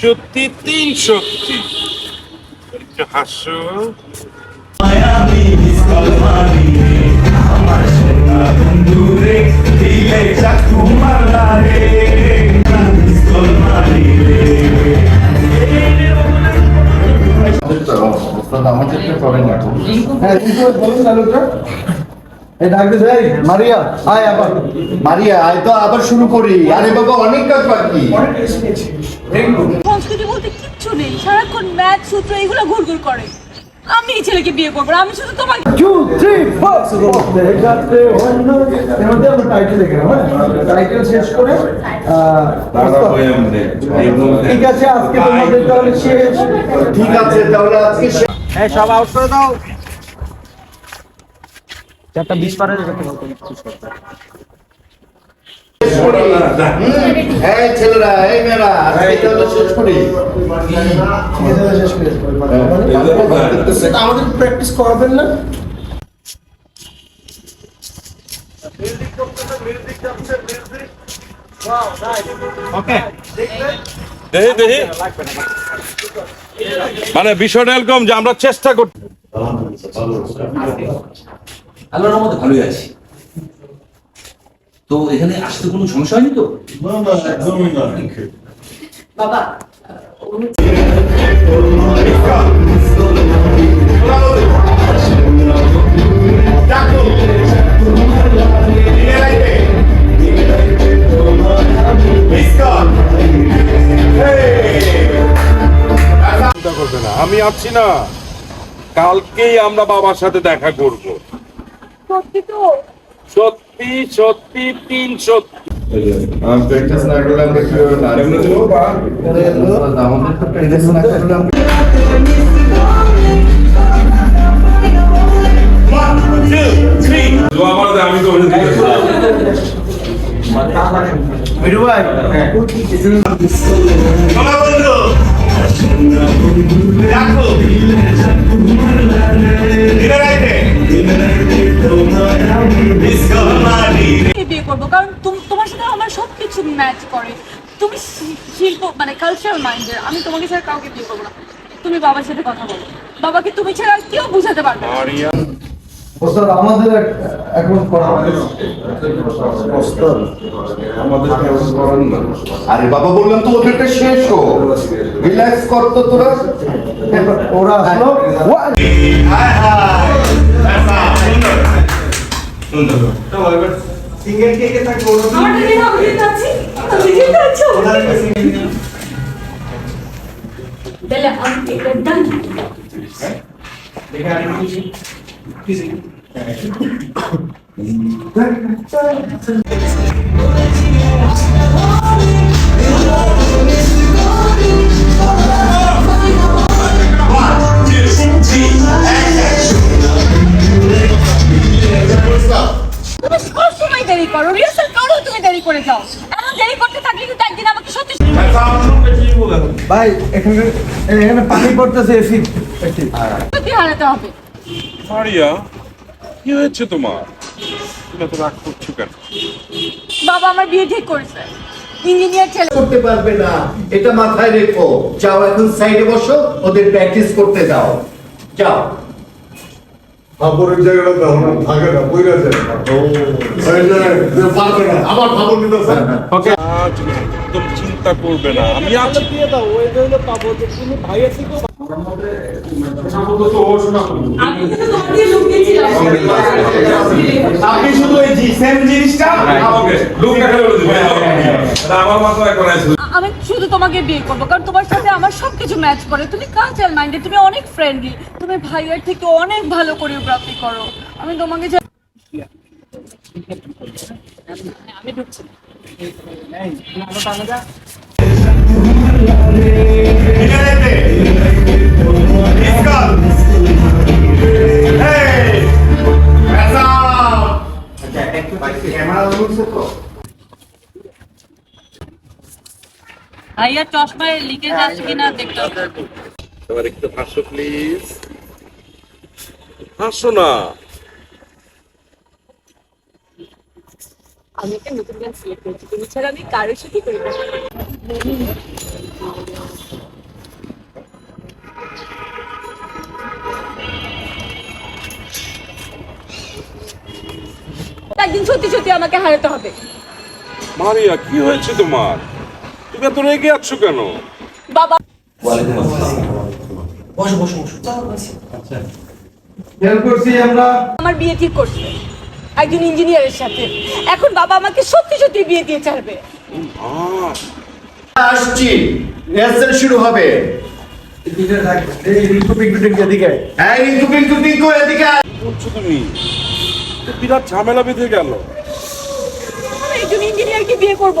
সত্যি, তিন সত্যি। একটু হাসো। মায়াবী পিস্তল মারি আমার সোনা বন্ধু রে দিলে চাকু মারলা রে পিস্তল মারি রে হ্যাঁ বলুন মারিয়া আয় আবার। মারিয়া আয় তো আবার শুরু করি। আরে বাবা অনেক কাজ বাকি। সংস্কৃতি বলতে কিচ্ছু নেই। সারাক্ষণ ম্যাথ সূত্র এগুলো ঘুরঘুর করে। আমি এই ছেলেকে বিয়ে করব আমি শুধু তোমাকে টু থ্রি ফোর দেখাতে অন্য এর মধ্যে আমরা টাইটেল লিখে হ্যাঁ? টাইটেল শেষ করে আহ, ঠিক আছে আজকে তোমাদের তাহলে শেষ। ঠিক আছে তাহলে আজকে শেষ। হুম, এই ছেলেরা এই মেয়েরা আজকে তাহলে শেষ করি। শেষ করে এটা আমাদের প্র্যাকটিস করাবেন না? দেখি দেখি। মানে বিষয়টা এরকম যে আমরা চেষ্টা করছি আল্লাহর রহমতে ভালোই আছি। তো এখানে আসতে কোনো সমস্যা হয়নি তো? বাবা চিন্তা করবে না আমি আছি না। কালকেই আমরা বাবার সাথে দেখা করব। সত্যি তো সত্যি সত্যি তিন সত্যি। আমি প্র্যাকটিস না করলে আমরা কীভাবে আমাদের তো প্র্যাকটিস না করলে আমি তো ভাই তোমাকে বিয়ে করব? কারণ তুম- তোমার সাথে আমার সবকিছু ম্যাচ করে। তুমি শি- শিল্প মানে কালচারাল মাইন্ডের আমি তোমাকে ছাড়া কাউকে বিয়ে করব না। তুমি বাবার সাথে কথা বলো। বাবাকে তুমি ছাড়া আর কেউ বুঝাতে পারবে না। ওস্তাদ আমাদের এখন করা আরে বাবা বললাম তো ওদেরটা শেষ কর রিল্যাক্স কর তো তোরা। ওরা আসলো। আমার আমি যেতে আছি। আমি আমি এটা done। তুমি সবসময় দেরি করো রিহার্সাল করো তুমি দেরি করে যাও। দেরি করতে থাকলে কিন্তু একদিন আমাকে সত্যি ভাই এখানে এখানে পানি পড়তেছে এসি। একটি সত্যি হারাতে হবে। মারিয়া কি হয়েছে তোমার? তুমি এত রাগ করছ কেন? বাবা আমার বিয়ে ঠিক করেছে। ইঞ্জিনিয়ার ছেলে। করতে পারবে না। এটা মাথায় রেখো। যাও এখন সাইডে বসো ওদের প্র্যাকটিস করতে দাও। যাও। ফাপড়ের জায়গাটা দাও না থাকে না বইরা যায় না। আবার ফাপড় নিতেছে আহ, চিন্তা করবে না। আমি আছি। আপনি শুধু এই সেম জিনিসটা আমার মাথায় এখন আমি শুধু তোমাকে বিয়ে করব কারণ তোমার সাথে আমার সবকিছু ম্যাচ করে। তুমি কালচার মাইন্ডে তুমি অনেক ফ্রেন্ডলি তুমি ভাইয়ার থেকে অনেক ভালো কোরিওগ্রাফি করো। আমি তোমাকে আমি ঢুকছি। না। ভাইয়ার চশমায় লিকেজ আছে কিনা দেখতে হবে। এবার একটু হাসো প্লিজ হাসো না। আমি একটা নতুন গান সিলেক্ট করেছি। তুমি ছাড়া আমি কারোর সাথে করি একদিন সত্যি সত্যি আমাকে হারাতে হবে। মারিয়া কি হয়েছে তোমার? তুমি এত রেগে আছো কেন? বাবা। আচ্ছা। আমার। বিয়ে ঠিক করছে। একজন ইঞ্জিনিয়ারের সাথে। এখন বাবা আমাকে সত্যি সত্যি বিয়ে দিয়ে ছাড়বে। আসছি। রিহার্সাল শুরু হবে। তো বিরাট ঝামেলা বেঁধে গেল। আমি একজন ইঞ্জিনিয়ারকে বিয়ে করব।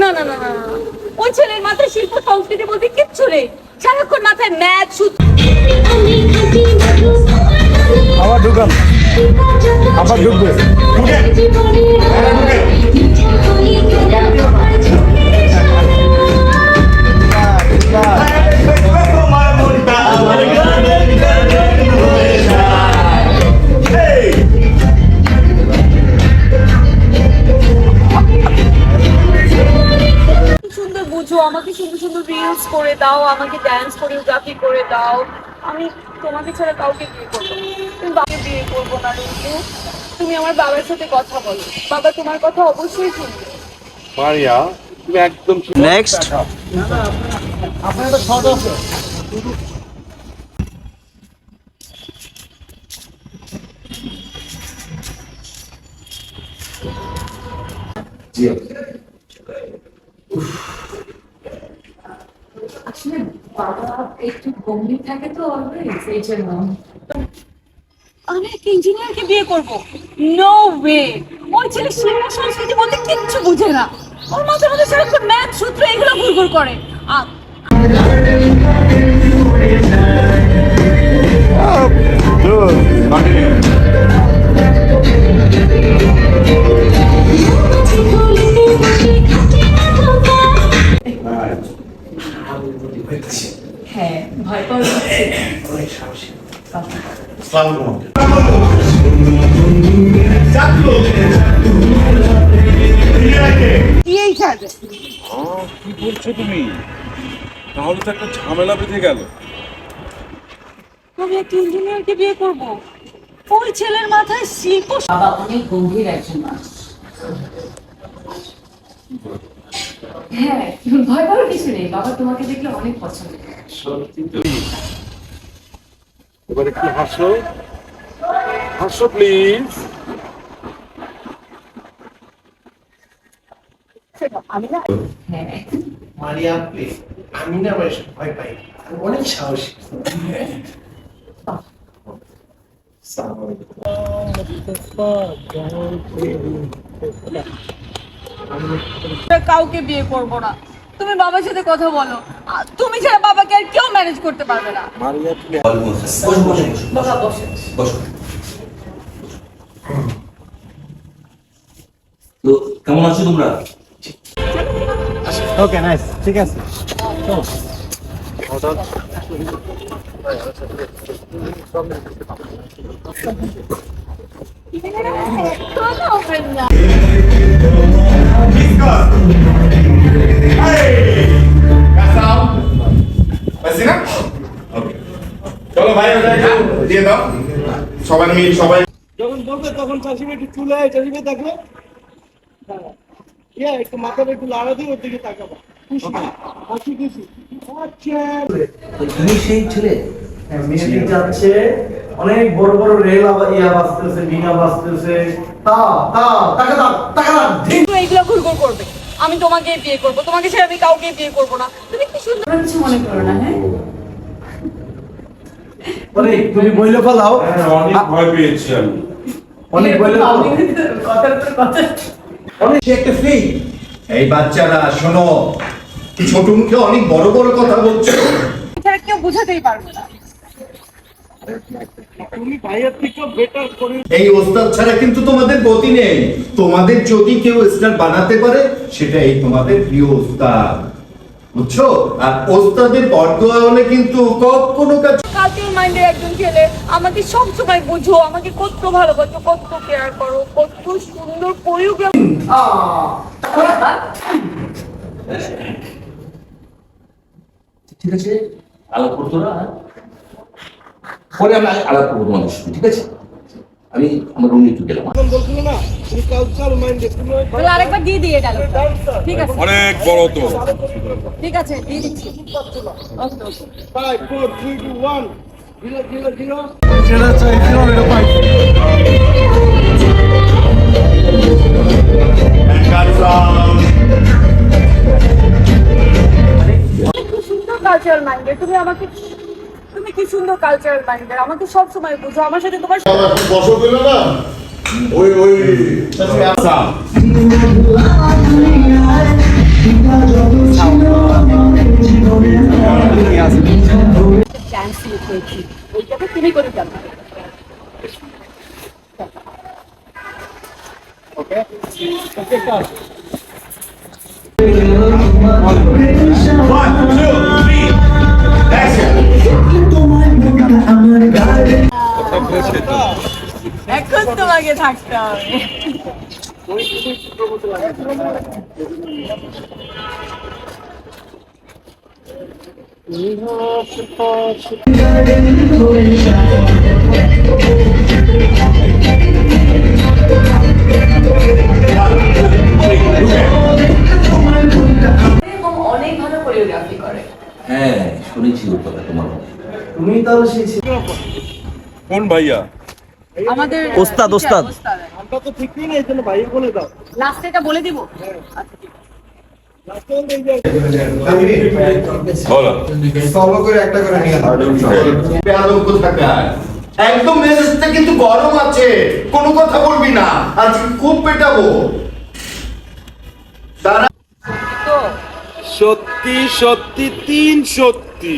না না না না না। ওই ছেলের মাথায় শিল্প সংস্কৃতি বলতে কিচ্ছু নেই। সারাক্ষণ মাথায় আবার ঢুকান। আবার ঢুকবে। তোমার দাও আমাকে ড্যান্স কোরিওগ্রাফি করে দাও। আমি তোমাকে ছাড়া কাউকে বিয়ে করব তুমি বাবাকে বিয়ে করব না রিঙ্কু তুমি আমার বাবার সাথে কথা বলো। বাবা তোমার কথা অবশ্যই শুনবে। মারিয়া তুমি একদম নেক্সট আপনার একটা শর্ট আছে আসলে বাবা একটু গম্ভীর থাকে তো অলওয়েজ এই জন্য। আমি একটা ইঞ্জিনিয়ারকে বিয়ে করব। নো ওয়ে ওই ছেলে শিল্প সংস্কৃতি বলতে কিচ্ছু বুঝে না। ওর মাথার মধ্যে সারাক্ষণ ম্যাথ সূত্র এগুলো ঘুরঘুর করে। হ্যাঁ ভয় পাওয়া কি বলছো তুমি? তাহলে তো একটা ঝামেলা বেঁধে গেল। আমি একটা ইঞ্জিনিয়ারকে বিয়ে করব। ওই ছেলের মাথায় শিল্প বাবা অনেক গম্ভীর একজন মানুষ। হ্যাঁ ভয় পাওয়ার কিছু নেই। বাবা তোমাকে দেখলে অনেক পছন্দ। করে। এবার একটু হাসো। হাসো প্লিজ হ্যাঁ। মারিয়া প্লিজ আমি না ভয় পাই। অনেক সাহসী। কাউকে বিয়ে করব না। তুমি বাবার সাথে কথা বলো। তুমি ছাড়া বাবাকে আর কেউ ম্যানেজ করতে পারবে না। তো কেমন আছো তোমরা? ওকে নাইস ঠিক আছে। চলো ভাই যাচ্ছে অনেক বড় বড় রেল আবা- ইয়া বাজতেছে বিনা বাজতেছে তা তা টাকা দাও টাকা দাও ধিক। এইগুলো ঘুরঘুর করবে। আমি তোমাকে বিয়ে করব তোমাকে ছেড়ে আমি কাউকে বিয়ে করব না। তুমি কি সুন্দর কিছু মনে করো না হ্যাঁ? অনেক তুমি বইলে ফেলাও হ্যাঁ, অনেক ভয় পেয়েছি আমি। অনেক বইলে কথার পর কথা অনেক একটা ফেক এই বাচ্চারা শোনো ছোট মুখে অনেক বড় বড় কথা বলছো। কেউ বুঝাতেই পারবে না তুমি ভাইয়ের থেকে বেটার করে এই ওস্তাদ ছাড়া কিন্তু তোমাদের গতি নেই। তোমাদের যদি কেউ স্টার বানাতে পারে সেটা এই তোমাদের প্রিয় ওস্তাদ। বুঝছ? আর ওস্তাদের বরদোয়া হলে কিন্তু কখনো কাজ কালচার মাইন্ডের একজন ছেলে আমাকে সব সময় বুঝো আমাকে কত ভালোবাসো কত কেয়ার করো কত সুন্দর কোরিওগ্রাফি ঠিক আছে? আলাপ করতো না হ্যাঁ? পরে আমি আলাপ করব তোমাদের সাথে ঠিক আছে? আমি আমার রুমে একটু গেলাম। আরেকবার দিয়ে দিয়ে ঠিক আছে। অনেক বড় তো। ঠিক আছে দিয়ে দিচ্ছি। Cuts out. কি সুন্দর কালচারাল মাইন্ডের তুমি আমাকে তুমি কি সুন্দর কালচারাল মাইন্ডের আমাকে সব সময় বুঝো। আমার সাথে তোমার বসো দিল না? ওই ওই তুমি করে জানো One, এখন তোমাকে থাকতে হবে অনেক ভালো কোরিওগ্রাফি করে হ্যাঁ শুনেছি তোমার তুমি তাহলে সেই। কোন ভাইয়া? আমাদের ওস্তাদ, ওস্তাদ। আমরা তো ঠিক নেই এই জন্য ভাই বলে দাও। লাস্টে এটা বলে দিব? আচ্ছা ঠিক আছে। বলো বেয়াদব কোথাকার। একদম মেজাজটা কিন্তু গরম আছে। কোনো কথা বলবি না। আজকে খুব পেটাবো। তারা সত্যি সত্যি তিন সত্যি।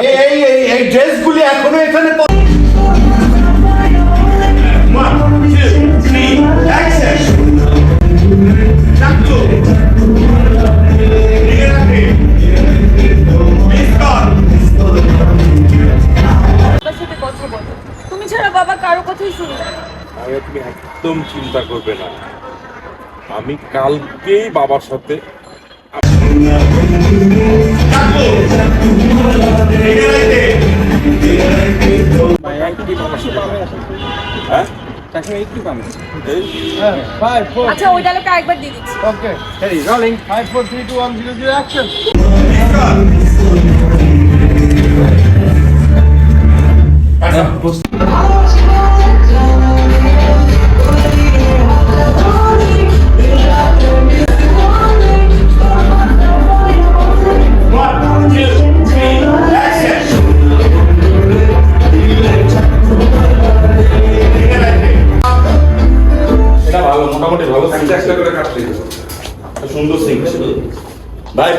এই এই এই এই ড্রেসগুলি এখনও এখানে তুমি ছাড়া বাবা কারও কথাই ভাইয়া তুমি একদম চিন্তা করবে না। আমি কালকেই বাবার সাথে হ্যাঁ? এই? আচ্ছা ওই ডায়লগটা একবার দিয়ে দিচ্ছি। Miss call. One,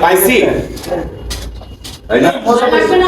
পাইছি তাই না লাগবে না